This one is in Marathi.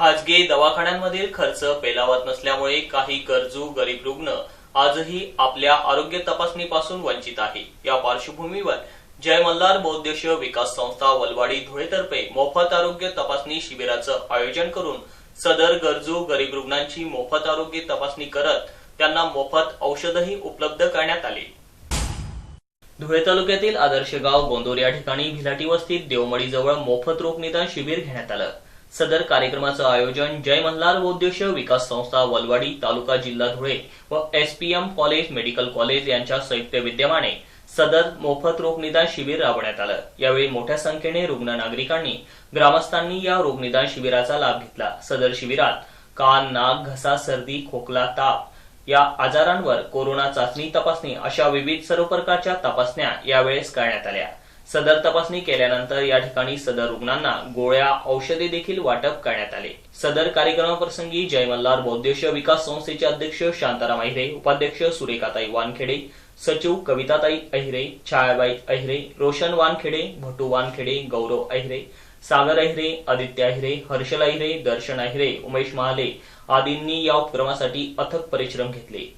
खाजगी दवाखान्यांमधील खर्च पेलावत नसल्यामुळे काही गरजू गरीब रुग्ण आजही आपल्या आरोग्य तपासणीपासून वंचित आहे. या पार्श्वभूमीवर जय मल्हार बौद्धश विकास संस्था वलवाडी धुळेतर्फे मोफत आरोग्य तपासणी शिबिराचं आयोजन करून सदर गरजू गरीब रुग्णांची मोफत आरोग्य तपासणी करत त्यांना मोफत औषधही उपलब्ध करण्यात आली. धुळे तालुक्यातील आदर्श गाव गोंदोर या ठिकाणी भिलाटी वस्तीत देवमळीजवळ मोफत रोग निदान शिबिर घेण्यात आलं. सदर कार्यक्रमाचं आयोजन जय मल्हार बौद्धिश विकास संस्था वलवाडी तालुका जिल्हा धुळे व एसपीएम कॉलेज मेडिकल कॉलेज यांच्या संयुक्त विद्यमाने सदर मोफत रोगनिदान शिबिर राबवण्यात आलं. यावेळी मोठ्या संख्येने रुग्ण नागरिकांनी ग्रामस्थांनी या रोगनिदान शिबिराचा लाभ घेतला. सदर शिबिरात कान नाक घसा सर्दी खोकला ताप या आजारांवर कोरोना चाचणी तपासणी अशा विविध सर्व प्रकारच्या तपासण्या यावेळेस करण्यात आल्या. सदर तपासणी केल्यानंतर या ठिकाणी सदर रुग्णांना गोळ्या औषधे देखील वाटप करण्यात आले. सदर कार्यक्रमाप्रसंगी जय मल्हार बौद्धिश विकास संस्थेचे अध्यक्ष शांताराम अहिरे उपाध्यक्ष सुरेखाताई वानखेडे सचिव कविताताई अहिरे छायाबाई अहिरे रोशन वानखेडे भटू वानखेडे गौरव अहिरे सागर अहिरे आदित्य अहिरे हर्षल अहिरे दर्शन अहिरे उमेश महाले आदींनी या उपक्रमासाठी अथक परिश्रम घेतले.